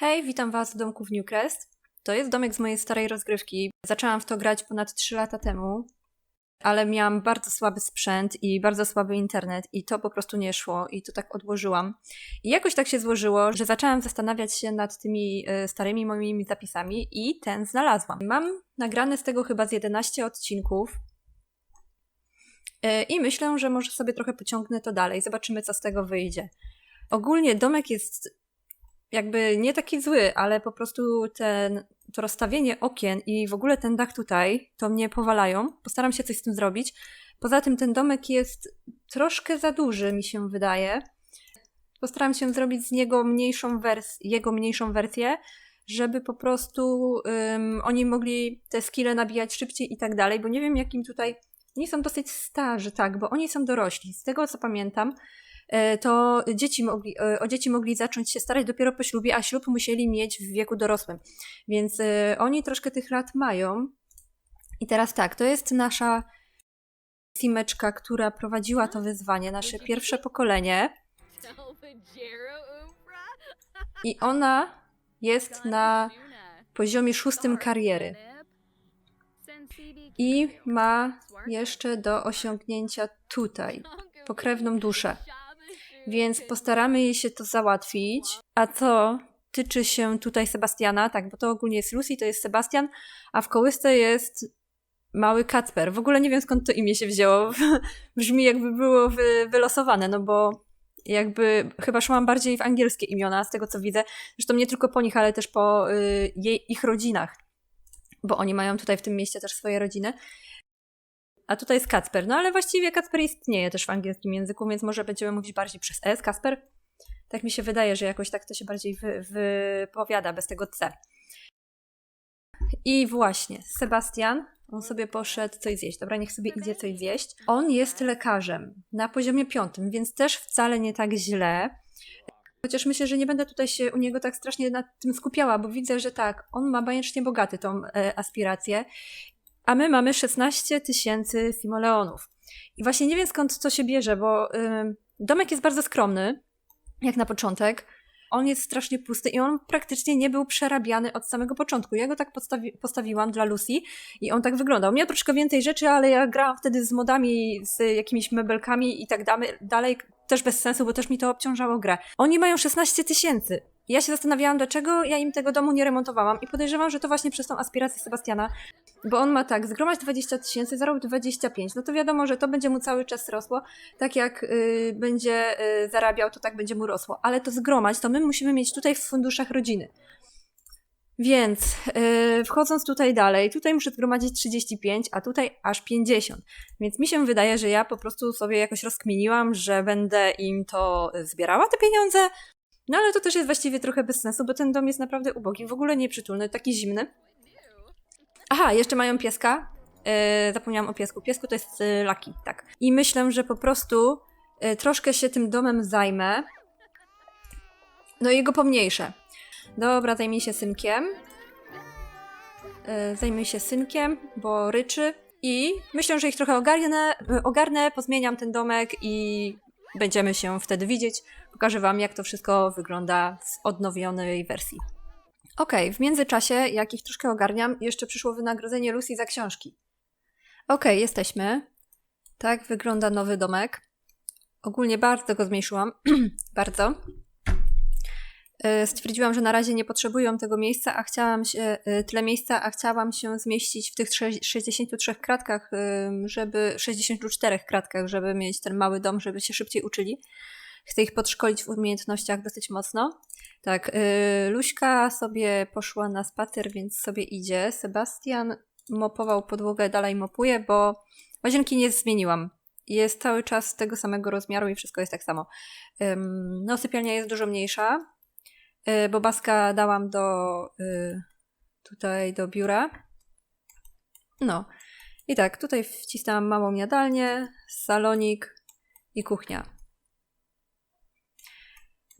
Hej, witam Was w domku w Newcrest. To jest domek z mojej starej rozgrywki. Zaczęłam w to grać ponad 3 lata temu, ale miałam bardzo słaby sprzęt i bardzo słaby internet i to po prostu nie szło i to tak odłożyłam. I jakoś tak się złożyło, że zaczęłam zastanawiać się nad tymi e, starymi moimi zapisami i ten znalazłam. Mam nagrane z tego chyba z 11 odcinków. E, I myślę, że może sobie trochę pociągnę to dalej. Zobaczymy, co z tego wyjdzie. Ogólnie domek jest jakby nie taki zły, ale po prostu ten, to rozstawienie okien i w ogóle ten dach tutaj, to mnie powalają. Postaram się coś z tym zrobić. Poza tym ten domek jest troszkę za duży, mi się wydaje. Postaram się zrobić z niego mniejszą wersję, jego mniejszą wersję, żeby po prostu um, oni mogli te skille nabijać szybciej i tak dalej, bo nie wiem jakim tutaj... Oni są dosyć starzy, tak, bo oni są dorośli. Z tego co pamiętam, to dzieci mogli, e, o dzieci mogli zacząć się starać dopiero po ślubie, a ślub musieli mieć w wieku dorosłym. Więc e, oni troszkę tych lat mają. I teraz tak, to jest nasza simeczka, która prowadziła to wyzwanie, nasze pierwsze pokolenie. I ona jest na poziomie szóstym kariery. I ma jeszcze do osiągnięcia tutaj pokrewną duszę więc postaramy się to załatwić. A co tyczy się tutaj Sebastiana, tak, bo to ogólnie jest Lucy, to jest Sebastian, a w kołysce jest mały Kacper. W ogóle nie wiem skąd to imię się wzięło. Brzmi jakby było wy, wylosowane, no bo jakby chyba szłam bardziej w angielskie imiona, z tego co widzę. Zresztą nie tylko po nich, ale też po y, jej, ich rodzinach, bo oni mają tutaj w tym mieście też swoje rodziny a tutaj jest Kacper. No ale właściwie Kacper istnieje też w angielskim języku, więc może będziemy mówić bardziej przez S. Kacper? Tak mi się wydaje, że jakoś tak to się bardziej wy, wypowiada bez tego C. I właśnie, Sebastian, on sobie poszedł coś zjeść. Dobra, niech sobie idzie coś zjeść. On jest lekarzem na poziomie piątym, więc też wcale nie tak źle. Chociaż myślę, że nie będę tutaj się u niego tak strasznie nad tym skupiała, bo widzę, że tak, on ma bajecznie bogaty tą e, aspirację a my mamy 16 tysięcy simoleonów. I właśnie nie wiem skąd to się bierze, bo y, domek jest bardzo skromny, jak na początek. On jest strasznie pusty i on praktycznie nie był przerabiany od samego początku. Ja go tak postawi postawiłam dla Lucy i on tak wyglądał. Miał troszkę więcej rzeczy, ale ja grałam wtedy z modami, z jakimiś mebelkami i tak dalej. Też bez sensu, bo też mi to obciążało grę. Oni mają 16 tysięcy. Ja się zastanawiałam, dlaczego ja im tego domu nie remontowałam i podejrzewam, że to właśnie przez tą aspirację Sebastiana, bo on ma tak, zgromadź 20 tysięcy, zarob 25, no to wiadomo, że to będzie mu cały czas rosło, tak jak y, będzie y, zarabiał, to tak będzie mu rosło, ale to zgromadź, to my musimy mieć tutaj w funduszach rodziny. Więc yy, wchodząc tutaj dalej, tutaj muszę zgromadzić 35, a tutaj aż 50. Więc mi się wydaje, że ja po prostu sobie jakoś rozkminiłam, że będę im to zbierała te pieniądze, no ale to też jest właściwie trochę bez sensu, bo ten dom jest naprawdę ubogi, w ogóle nieprzytulny, taki zimny. Aha, jeszcze mają pieska. Yy, zapomniałam o piesku. Piesku to jest yy, Laki, tak. I myślę, że po prostu yy, troszkę się tym domem zajmę. No i go pomniejszę. Dobra, zajmij się synkiem. Yy, zajmij się synkiem, bo ryczy. I myślę, że ich trochę ogarnę, ogarnę, pozmieniam ten domek i będziemy się wtedy widzieć. Pokażę Wam, jak to wszystko wygląda w odnowionej wersji. Ok, w międzyczasie, jak ich troszkę ogarniam, jeszcze przyszło wynagrodzenie Lucy za książki. Ok, jesteśmy. Tak wygląda nowy domek. Ogólnie bardzo go zmniejszyłam. bardzo. E, stwierdziłam, że na razie nie potrzebują tego miejsca, a chciałam się, e, tyle miejsca, a chciałam się zmieścić w tych 63 kratkach, żeby 64 kratkach, żeby mieć ten mały dom, żeby się szybciej uczyli. Chcę ich podszkolić w umiejętnościach dosyć mocno. Tak, y, Luśka sobie poszła na spacer, więc sobie idzie. Sebastian mopował podłogę, dalej mopuje, bo łazienki nie zmieniłam. Jest cały czas tego samego rozmiaru i wszystko jest tak samo. No, sypialnia jest dużo mniejsza, y, bo baska dałam do y, tutaj do biura. No. I tak, tutaj wcisnęłam małą jadalnię, salonik i kuchnia.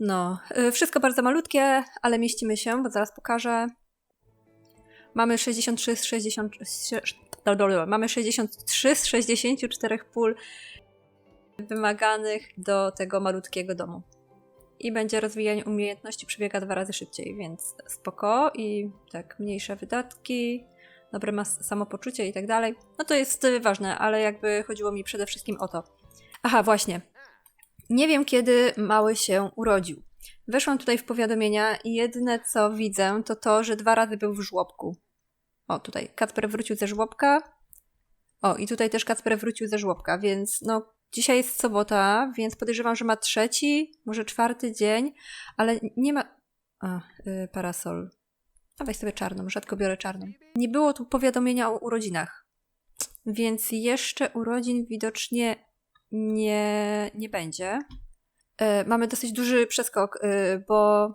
No, y, wszystko bardzo malutkie, ale mieścimy się, bo zaraz pokażę. Mamy 63 z 60, mamy 63 z 64 pól wymaganych do tego malutkiego domu. i będzie rozwijanie umiejętności przebiega dwa razy szybciej, więc spoko i tak mniejsze wydatki, dobre ma samopoczucie i tak dalej. No to jest y, ważne, ale jakby chodziło mi przede wszystkim o to. Aha, właśnie. Nie wiem, kiedy mały się urodził. Weszłam tutaj w powiadomienia i jedyne co widzę, to to, że dwa razy był w żłobku. O, tutaj Kacper wrócił ze żłobka. O, i tutaj też Kacper wrócił ze żłobka, więc no, dzisiaj jest sobota, więc podejrzewam, że ma trzeci, może czwarty dzień, ale nie ma. A, y, parasol. A weź sobie czarną, rzadko biorę czarną. Nie było tu powiadomienia o urodzinach, więc jeszcze urodzin widocznie nie, nie będzie. E, mamy dosyć duży przeskok, e, bo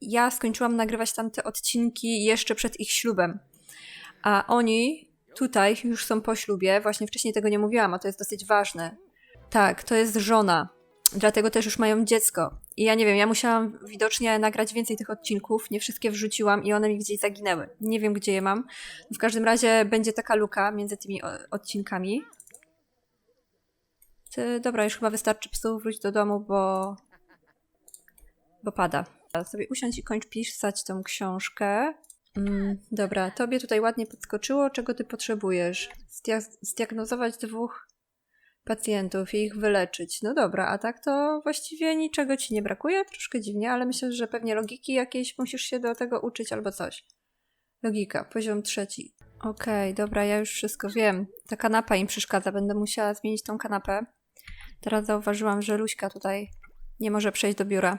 ja skończyłam nagrywać tamte odcinki jeszcze przed ich ślubem. A oni tutaj już są po ślubie. Właśnie wcześniej tego nie mówiłam, a to jest dosyć ważne. Tak, to jest żona. Dlatego też już mają dziecko. I ja nie wiem, ja musiałam widocznie nagrać więcej tych odcinków. Nie wszystkie wrzuciłam i one mi gdzieś zaginęły. Nie wiem, gdzie je mam. W każdym razie będzie taka luka między tymi odcinkami. Dobra, już chyba wystarczy psów, wróć do domu, bo... bo pada. Sobie usiądź i kończ pisać tą książkę. Mm, dobra, tobie tutaj ładnie podskoczyło. Czego ty potrzebujesz? Zdia- zdiagnozować dwóch pacjentów i ich wyleczyć. No dobra, a tak to właściwie niczego ci nie brakuje? Troszkę dziwnie, ale myślę, że pewnie logiki jakiejś musisz się do tego uczyć albo coś. Logika, poziom trzeci. Okej, dobra, ja już wszystko wiem. Ta kanapa im przeszkadza, będę musiała zmienić tą kanapę. Teraz zauważyłam, że Luśka tutaj nie może przejść do biura.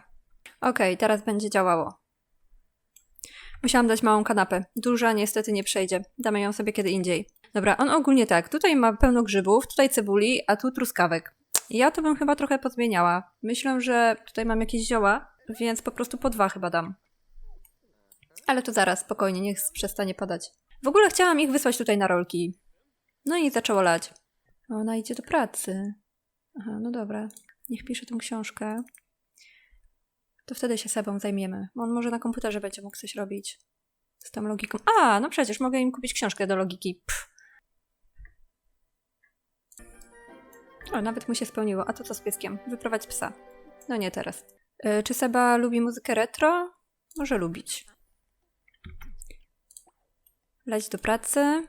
Okej, teraz będzie działało. Musiałam dać małą kanapę. Duża niestety nie przejdzie. Damy ją sobie kiedy indziej. Dobra, on ogólnie tak. Tutaj ma pełno grzybów, tutaj cebuli, a tu truskawek. Ja to bym chyba trochę pozmieniała. Myślę, że tutaj mam jakieś zioła, więc po prostu po dwa chyba dam. Ale to zaraz, spokojnie, niech przestanie padać. W ogóle chciałam ich wysłać tutaj na rolki. No i zaczęło lać. Ona idzie do pracy. Aha, no dobra. Niech pisze tą książkę. To wtedy się sobą zajmiemy. On może na komputerze będzie mógł coś robić. Z tą logiką. A, no przecież mogę im kupić książkę do logiki. O, nawet mu się spełniło. A to co z pieskiem? Wyprowadź psa. No nie teraz. E, czy Seba lubi muzykę retro? Może lubić. Leć do pracy.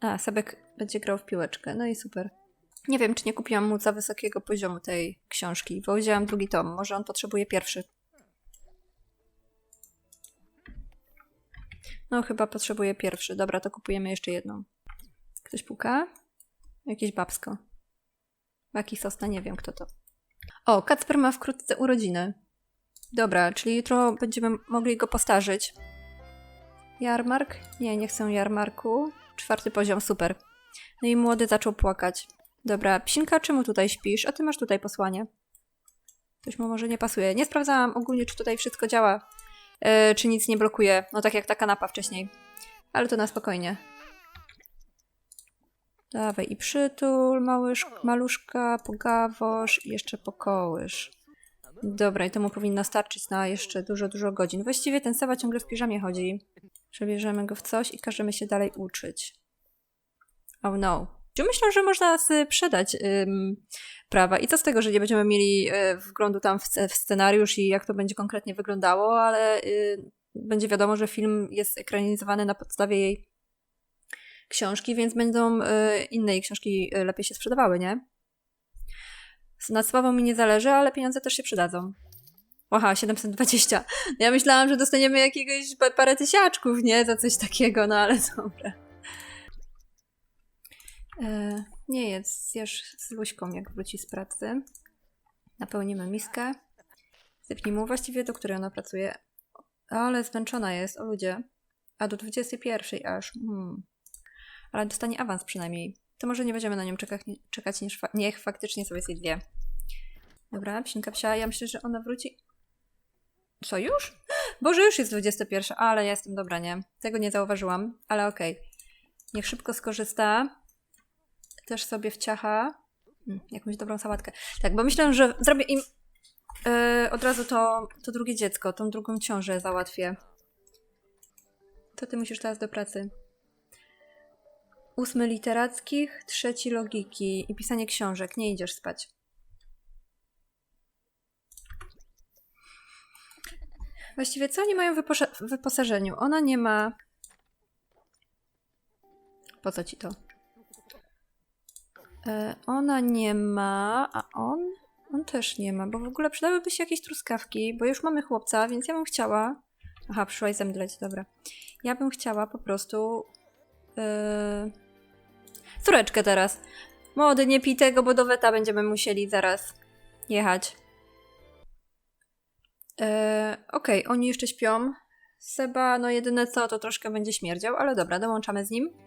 A, Sebek będzie grał w piłeczkę. No i super. Nie wiem, czy nie kupiłam mu za wysokiego poziomu tej książki, bo wzięłam drugi tom. Może on potrzebuje pierwszy. No, chyba potrzebuje pierwszy. Dobra, to kupujemy jeszcze jedną. Ktoś puka? Jakieś babsko. Baki Sosna, nie wiem kto to. O, Kacper ma wkrótce urodziny. Dobra, czyli jutro będziemy mogli go postarzyć. Jarmark? Nie, nie chcę jarmarku. Czwarty poziom, super. No i młody zaczął płakać. Dobra, psinka, czemu tutaj śpisz? A ty masz tutaj posłanie. Coś mu może nie pasuje. Nie sprawdzałam ogólnie, czy tutaj wszystko działa. E, czy nic nie blokuje. No tak jak ta kanapa wcześniej. Ale to na spokojnie. Dawaj i przytul, małysz, maluszka, pogawosz i jeszcze pokołysz. Dobra, i to mu powinno starczyć na jeszcze dużo, dużo godzin. Właściwie ten Seba ciągle w piżamie chodzi. Przebierzemy go w coś i każemy się dalej uczyć. Oh no. Czy myślę, że można sprzedać ym, prawa? I co z tego, że nie będziemy mieli y, wglądu tam w, w scenariusz i jak to będzie konkretnie wyglądało, ale y, będzie wiadomo, że film jest ekranizowany na podstawie jej książki, więc będą y, inne jej książki y, lepiej się sprzedawały, nie? Nad sławą mi nie zależy, ale pieniądze też się przydadzą. Aha, 720. Ja myślałam, że dostaniemy jakiegoś pa- parę tysiaczków, nie? Za coś takiego, no ale dobra. E, nie jedz, zjesz z Luśką, jak wróci z pracy. Napełnimy miskę. Sypnij mu właściwie, do której ona pracuje. Ale zmęczona jest, o ludzie. A do 21 aż. Hmm. Ale dostanie awans przynajmniej. To może nie będziemy na nią czekać, czekać niż fa- niech faktycznie sobie zje. Dobra, psinka psia. Ja myślę, że ona wróci. Co już? Boże, już jest 21, ale ja jestem dobra, nie? Tego nie zauważyłam, ale okej. Niech szybko skorzysta. Też sobie wciacha mm, jakąś dobrą sałatkę. Tak, bo myślę, że zrobię im yy, od razu to, to drugie dziecko, tą drugą ciążę załatwię. To ty musisz teraz do pracy. Ósmy literackich, trzeci logiki i pisanie książek. Nie idziesz spać. Właściwie co oni mają w wyposa- w wyposażeniu? Ona nie ma... Po co ci to? E, ona nie ma, a on? On też nie ma, bo w ogóle przydałyby się jakieś truskawki, bo już mamy chłopca, więc ja bym chciała... Aha, przyszłaś zemdleć, dobra. Ja bym chciała po prostu... Yy... Córeczkę teraz. Młody, nie pij tego, bo do weta będziemy musieli zaraz jechać. Yy, Okej, oni jeszcze śpią. Seba, no jedyne co, to troszkę będzie śmierdział, ale dobra, dołączamy z nim.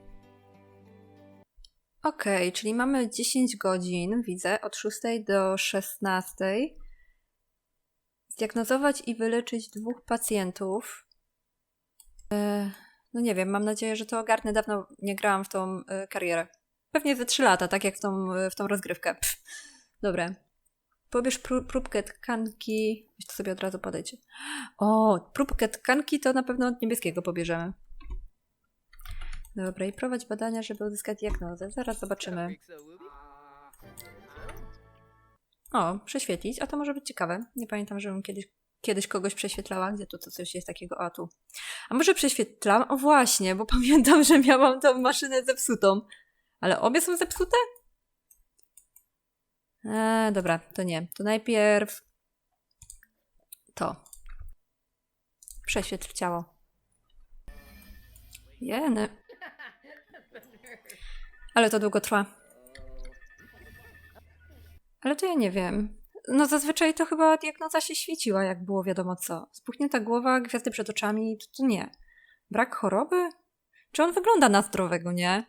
Okej, czyli mamy 10 godzin, widzę, od 6 do 16. Zdiagnozować i wyleczyć dwóch pacjentów. E, no nie wiem, mam nadzieję, że to ogarnę. Dawno nie grałam w tą e, karierę. Pewnie ze 3 lata, tak jak w tą, w tą rozgrywkę. Pff. Dobra. Pobierz pró- próbkę tkanki. Weź to sobie od razu podejdzie. O, próbkę tkanki to na pewno od niebieskiego pobierzemy. Dobra, i prowadź badania, żeby uzyskać diagnozę. Zaraz zobaczymy. O, prześwietlić, a to może być ciekawe. Nie pamiętam, żebym kiedyś, kiedyś kogoś prześwietlała, gdzie tu to coś jest takiego, a tu. A może prześwietlam? O właśnie, bo pamiętam, że miałam tą maszynę zepsutą. Ale obie są zepsute? Eee, dobra, to nie. To najpierw to. Prześwietl ciało. Jeny. Ale to długo trwa. Ale to ja nie wiem. No zazwyczaj to chyba diagnoza się świeciła, jak było wiadomo co. Spuchnięta głowa, gwiazdy przed oczami, to, to nie. Brak choroby? Czy on wygląda na zdrowego, nie?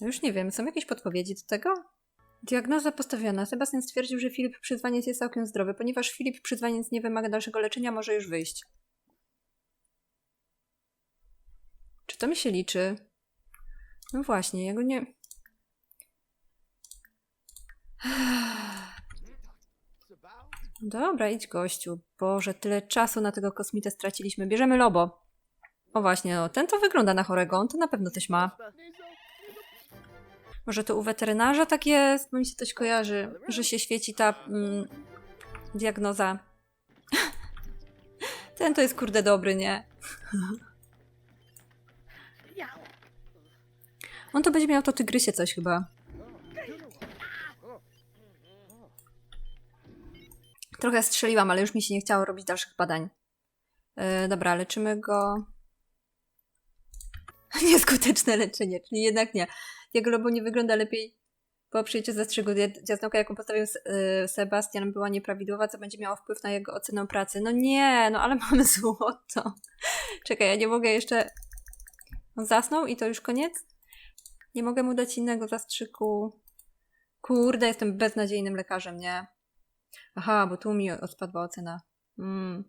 No już nie wiem, są jakieś podpowiedzi do tego? Diagnoza postawiona. Sebastian stwierdził, że Filip Przyzwaniec jest całkiem zdrowy. Ponieważ Filip Przyzwaniec nie wymaga dalszego leczenia, może już wyjść. Czy to mi się liczy? No właśnie, ja go nie... Dobra, idź gościu. Boże, tyle czasu na tego kosmitę straciliśmy. Bierzemy Lobo. O właśnie, no, ten to wygląda na chorego, on to na pewno coś ma. Może to u weterynarza tak jest, bo mi się coś kojarzy, że się świeci ta mm, diagnoza. Ten to jest kurde dobry, nie? On to będzie miał to tygrysie coś chyba. Trochę strzeliłam, ale już mi się nie chciało robić dalszych badań. Yy, dobra, leczymy go. Nieskuteczne leczenie, czyli jednak nie. Jego lobo nie wygląda lepiej po przyjęciu zastrzygu. Diagnoza, jaką postawił yy, Sebastian, była nieprawidłowa, co będzie miało wpływ na jego ocenę pracy. No nie, no ale mamy złoto. Czekaj, ja nie mogę jeszcze. On zasnął i to już koniec? Nie mogę mu dać innego zastrzyku. Kurde, jestem beznadziejnym lekarzem, nie? Aha, bo tu mi odpadła ocena. Mm.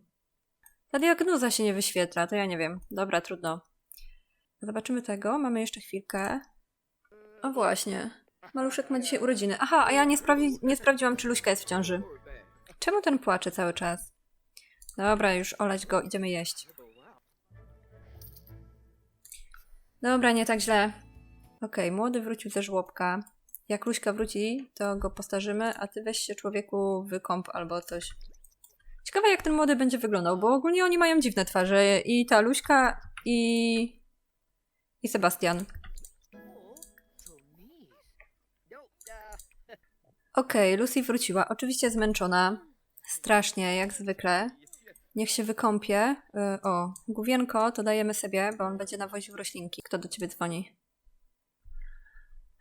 Ta diagnoza się nie wyświetla, to ja nie wiem. Dobra, trudno. Zobaczymy tego. Mamy jeszcze chwilkę. O właśnie. Maluszek ma dzisiaj urodziny. Aha, a ja nie, nie sprawdziłam, czy Luśka jest w ciąży. Czemu ten płacze cały czas? Dobra, już olać go, idziemy jeść. Dobra, nie tak źle. Okej, młody wrócił ze żłobka. Jak Luśka wróci, to go postarzymy, a ty weź się człowieku wykąp albo coś. Ciekawe jak ten młody będzie wyglądał, bo ogólnie oni mają dziwne twarze. I ta Luśka i... i Sebastian. Okej, Lucy wróciła. Oczywiście zmęczona. Strasznie, jak zwykle. Niech się wykąpie. Y, o, główienko to dajemy sobie, bo on będzie nawoził roślinki. Kto do ciebie dzwoni?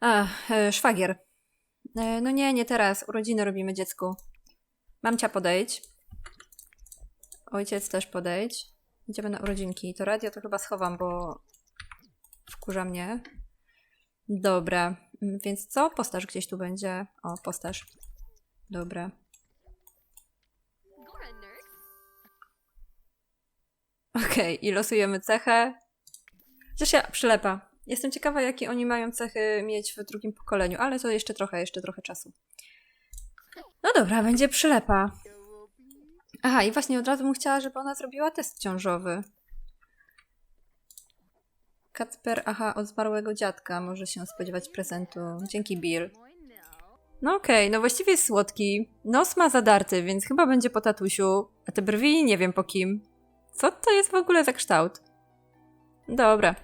A, y, szwagier. Y, no nie, nie teraz. Urodziny robimy dziecku. Mamcia podejdź. Ojciec też podejdź. Idziemy na urodzinki. To radio to chyba schowam, bo wkurza mnie. Dobra, mm, więc co? Postaż gdzieś tu będzie. O, postaż. Dobra. Okej, i losujemy cechę. Chociaż ja przylepa. Jestem ciekawa, jakie oni mają cechy mieć w drugim pokoleniu, ale to jeszcze trochę, jeszcze trochę czasu. No dobra, będzie przylepa. Aha, i właśnie od razu bym chciała, żeby ona zrobiła test ciążowy. Kacper, aha, od zmarłego dziadka może się spodziewać prezentu. Dzięki, Bill. No okej, no właściwie jest słodki. Nos ma zadarty, więc chyba będzie po tatusiu. A te brwi nie wiem po kim. Co to jest w ogóle za kształt? Dobra.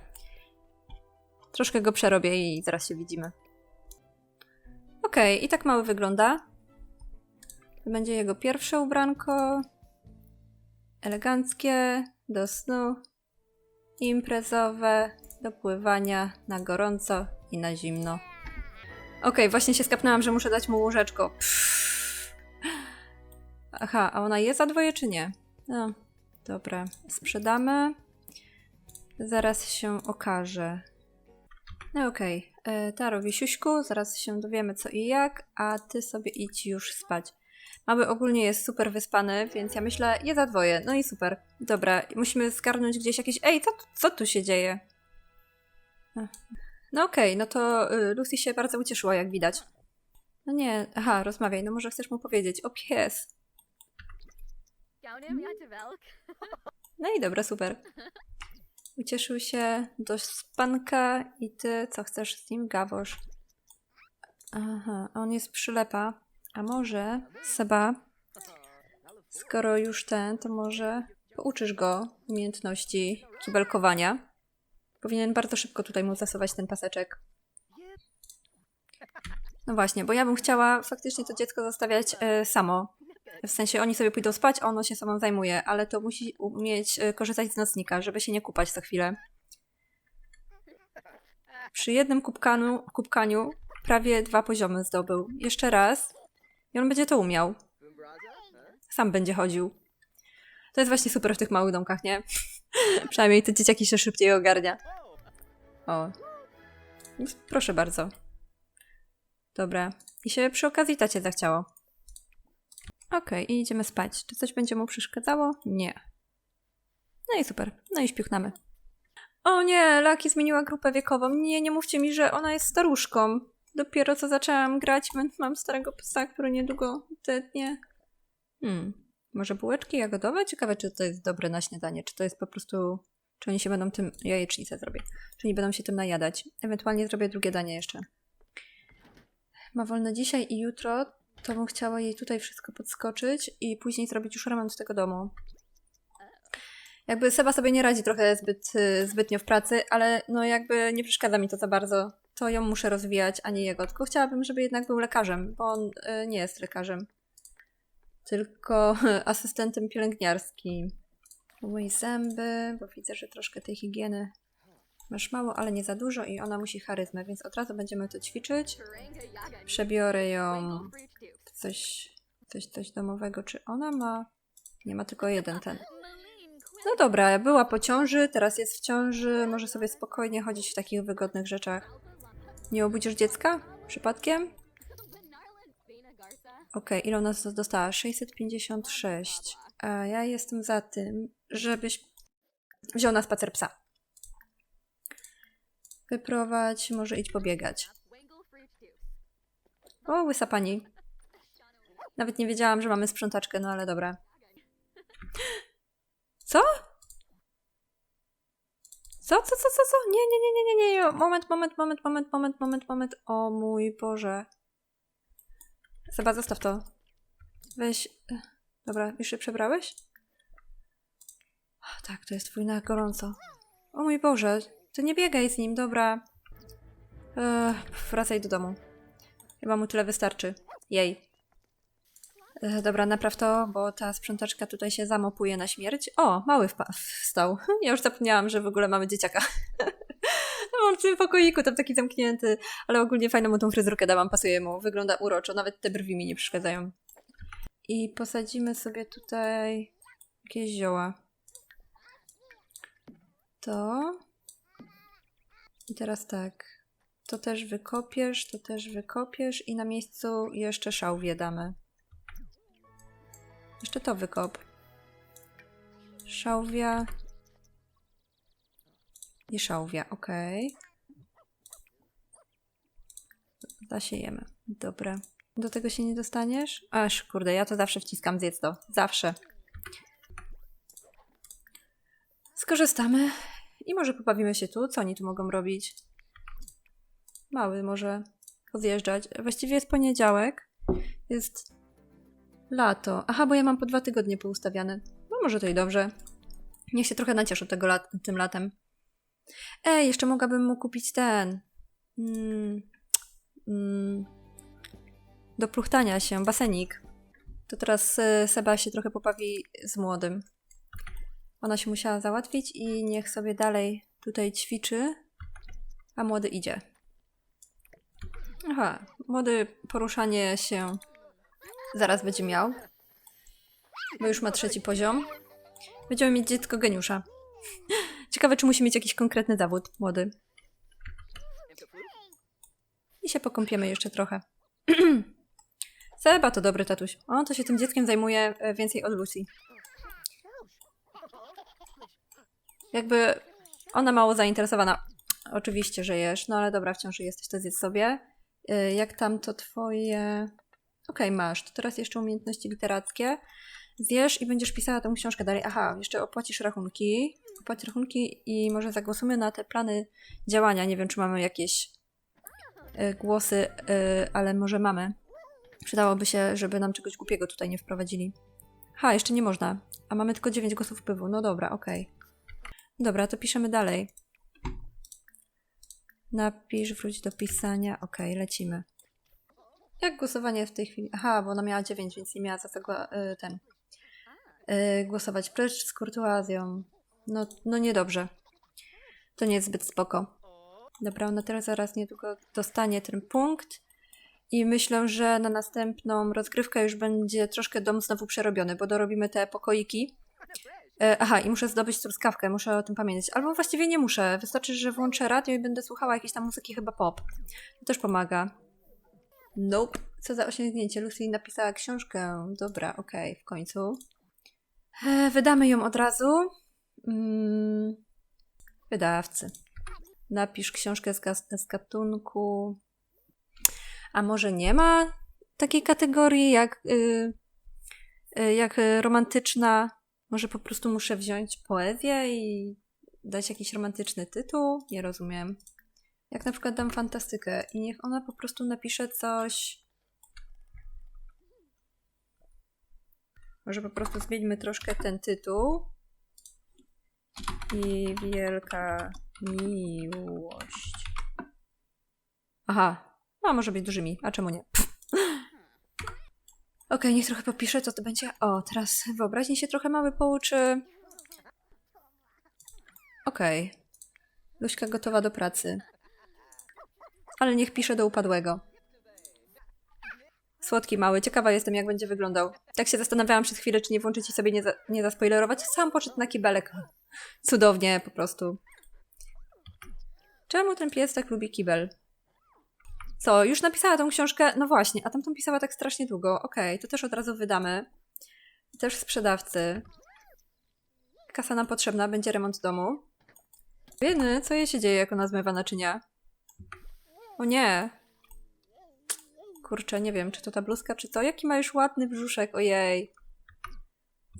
Troszkę go przerobię i zaraz się widzimy. Okej, i tak mały wygląda. To będzie jego pierwsze ubranko. Eleganckie, do snu, imprezowe, do pływania na gorąco i na zimno. Okej, właśnie się skapnęłam, że muszę dać mu łóżeczko. Pff. Aha, a ona jest za dwoje czy nie? No, dobra. Sprzedamy. Zaraz się okaże. No okej. Okay. Taro, Wisiuśku, zaraz się dowiemy co i jak, a ty sobie idź już spać. Mały ogólnie jest super wyspany, więc ja myślę, je za dwoje. No i super. Dobra, musimy zgarnąć gdzieś jakieś... Ej, co, co tu się dzieje? Ach. No okej, okay, no to y, Lucy się bardzo ucieszyła, jak widać. No nie, aha, rozmawiaj, no może chcesz mu powiedzieć. O pies. No i dobra, super. Ucieszył się do spanka i ty, co chcesz z nim, gawosz. Aha, on jest przylepa. A może, Seba, skoro już ten, to może pouczysz go umiejętności kibelkowania. Powinien bardzo szybko tutaj mu zasuwać ten paseczek. No właśnie, bo ja bym chciała faktycznie to dziecko zostawiać e, samo. W sensie oni sobie pójdą spać, a ono się samą zajmuje, ale to musi umieć e, korzystać z nocnika, żeby się nie kupać co chwilę. Przy jednym kubkanu, kubkaniu prawie dwa poziomy zdobył. Jeszcze raz i on będzie to umiał. Sam będzie chodził. To jest właśnie super w tych małych domkach, nie? Przynajmniej te dzieciaki się szybciej ogarnia. O. Proszę bardzo. Dobra. I się przy okazji tacie zachciało. Okej, okay, i idziemy spać. Czy coś będzie mu przeszkadzało? Nie. No i super. No i śpiuchnamy. O nie, Laki zmieniła grupę wiekową. Nie, nie mówcie mi, że ona jest staruszką. Dopiero co zaczęłam grać, mam starego psa, który niedługo dednie. Hmm. Może bułeczki jagodowe? Ciekawe, czy to jest dobre na śniadanie. Czy to jest po prostu... Czy oni się będą tym... Jajecznicę zrobię. Czy oni będą się tym najadać. Ewentualnie zrobię drugie danie jeszcze. Ma wolne dzisiaj i jutro, to bym chciała jej tutaj wszystko podskoczyć i później zrobić już remont tego domu. Jakby Seba sobie nie radzi trochę zbyt, y, zbytnio w pracy, ale no jakby nie przeszkadza mi to za bardzo. To ją muszę rozwijać, a nie jego. Tylko chciałabym, żeby jednak był lekarzem, bo on y, nie jest lekarzem. Tylko asystentem pielęgniarskim. Umyj zęby, bo widzę, że troszkę tej higieny masz mało, ale nie za dużo i ona musi charyzmę, więc od razu będziemy to ćwiczyć. Przebiorę ją coś, coś, coś domowego. Czy ona ma... Nie ma tylko jeden ten. No dobra, była po ciąży, teraz jest w ciąży, może sobie spokojnie chodzić w takich wygodnych rzeczach. Nie obudzisz dziecka? Przypadkiem? Okej, okay, ile ona dostała? 656. A ja jestem za tym, żebyś wziął na spacer psa. Wyprowadź, może idź pobiegać. O, łysa pani. Nawet nie wiedziałam, że mamy sprzątaczkę, no ale dobra. Co? Co, co, co, co, co? Nie, nie, nie, nie, nie, nie. Moment, moment, moment, moment, moment, moment, moment. O mój Boże. Seba, zostaw to. Weź. Dobra, już się przebrałeś? Tak, to jest twój na gorąco. O mój Boże, to nie biegaj z nim, dobra. Ech, wracaj do domu. Chyba mu tyle wystarczy. Jej. E, dobra, napraw to, bo ta sprzątaczka tutaj się zamopuje na śmierć. O, mały wstał. Ja już zapomniałam, że w ogóle mamy dzieciaka. No, on w tym pokoiku, tam taki zamknięty, ale ogólnie fajną mu tą fryzurkę dałam, pasuje mu, wygląda uroczo, nawet te brwi mi nie przeszkadzają. I posadzimy sobie tutaj jakieś zioła. To. I teraz tak. To też wykopiesz, to też wykopiesz i na miejscu jeszcze szałwię damy. Jeszcze to wykop. Szałwia. I szałwia, ok. Zasiejemy. Dobra. Do tego się nie dostaniesz? Aż, kurde, ja to zawsze wciskam zjedz to. Zawsze. Skorzystamy. I może popawimy się tu. Co oni tu mogą robić? Mały może podjeżdżać. Właściwie jest poniedziałek. Jest Lato. Aha, bo ja mam po dwa tygodnie poustawiane. No może to i dobrze. Niech się trochę nacieszę tego lat tym latem. Ej, jeszcze mogłabym mu kupić ten. Mm, mm, do pluchtania się, basenik. To teraz y, Seba się trochę pobawi z młodym. Ona się musiała załatwić i niech sobie dalej tutaj ćwiczy, a młody idzie. Aha, młody poruszanie się zaraz będzie miał, bo już ma trzeci poziom. Będziemy mieć dziecko geniusza. Ciekawe, czy musi mieć jakiś konkretny zawód, młody. I się pokąpiemy jeszcze trochę. Seba to dobry tatuś. On to się tym dzieckiem zajmuje e, więcej od Lucy. Jakby ona mało zainteresowana. Oczywiście, że jesz, no ale dobra, wciąż jesteś, to zjedz sobie. Y, Jak tam to twoje... Okej, masz. To teraz jeszcze umiejętności literackie. Zjesz i będziesz pisała tę książkę dalej. Aha, jeszcze opłacisz rachunki. Opłać rachunki i może zagłosujemy na te plany działania. Nie wiem, czy mamy jakieś y, głosy, y, ale może mamy. Przydałoby się, żeby nam czegoś głupiego tutaj nie wprowadzili. Ha, jeszcze nie można. A mamy tylko 9 głosów wpływu. No dobra, okej. Dobra, to piszemy dalej. Napisz, wróć do pisania. Okej, lecimy. Jak głosowanie w tej chwili? Aha, bo ona miała 9, więc nie miała za gła- y, ten. y, głosować. Precz z kurtuazją. No, no niedobrze. To nie jest zbyt spoko. Dobra, ona teraz zaraz niedługo dostanie ten punkt. I myślę, że na następną rozgrywkę już będzie troszkę dom znowu przerobiony, bo dorobimy te pokoiki. E, Aha, i muszę zdobyć truskawkę, muszę o tym pamiętać. Albo właściwie nie muszę. Wystarczy, że włączę radio i będę słuchała jakiejś tam muzyki, chyba pop. To też pomaga. Nope. Co za osiągnięcie. Lucy napisała książkę. Dobra, okej, w końcu. E, wydamy ją od razu. Mm, wydawcy. Napisz książkę z, z gatunku. A może nie ma takiej kategorii jak, y, y, jak romantyczna? Może po prostu muszę wziąć poezję i dać jakiś romantyczny tytuł? Nie rozumiem. Jak na przykład dam fantastykę i niech ona po prostu napisze coś. Może po prostu zmieńmy troszkę ten tytuł. I wielka miłość. Aha. No, może być dużymi, a czemu nie? Okej, niech trochę popiszę, co to będzie. O, teraz wyobraźni się trochę mały pouczy. Okej. Luśka gotowa do pracy. Ale niech pisze do upadłego. Słodki mały, ciekawa jestem, jak będzie wyglądał. Tak się zastanawiałam przez chwilę, czy nie włączyć i sobie nie, za, nie zaspoilerować. Sam poszedł na kibelek. Cudownie, po prostu. Czemu ten pies tak lubi kibel? Co, już napisała tą książkę? No właśnie, a tamtą pisała tak strasznie długo. Okej, to też od razu wydamy. Też sprzedawcy. Kasa nam potrzebna, będzie remont domu. Biedny, co jej się dzieje, jak ona zmywa naczynia? O nie. Kurczę, nie wiem, czy to ta bluzka, czy to. Jaki ma już ładny brzuszek, ojej.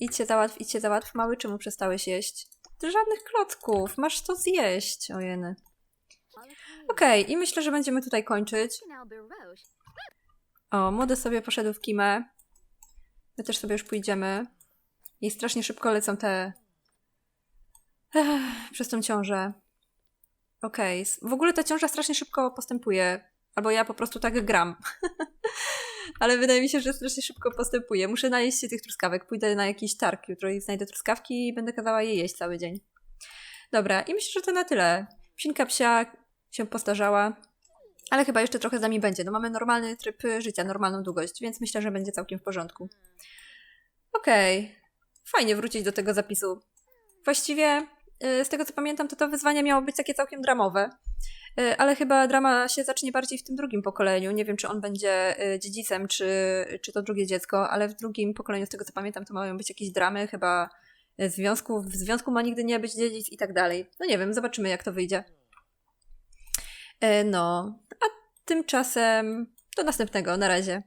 Idźcie załatw, idźcie załatw, mały, czemu przestałeś jeść? Ty żadnych klocków, masz to zjeść, ojeny. Okej, i myślę, że będziemy tutaj kończyć. O, młody sobie poszedł w kimę. My też sobie już pójdziemy. I strasznie szybko lecą te... Ech, przez tą ciążę. Okej, s- w ogóle ta ciąża strasznie szybko postępuje. Albo ja po prostu tak gram. Ale wydaje mi się, że strasznie szybko postępuje. Muszę najeść się tych truskawek. Pójdę na jakiś targ jutro i znajdę truskawki i będę kazała je jeść cały dzień. Dobra, i myślę, że to na tyle. Psinka psia się postarzała. Ale chyba jeszcze trochę z nami będzie. No mamy normalny tryb życia, normalną długość, więc myślę, że będzie całkiem w porządku. Okej. Fajnie wrócić do tego zapisu. Właściwie, z tego co pamiętam, to to wyzwanie miało być takie całkiem dramowe. Y, Ale chyba drama się zacznie bardziej w tym drugim pokoleniu. Nie wiem, czy on będzie y, dziedzicem, czy, czy to drugie dziecko, ale w drugim pokoleniu, z tego co pamiętam, to mają być jakieś dramy, chyba związków, w związku ma nigdy nie być dziedzic i tak dalej. No nie wiem, zobaczymy jak to wyjdzie. E, No, a tymczasem do następnego. Na razie.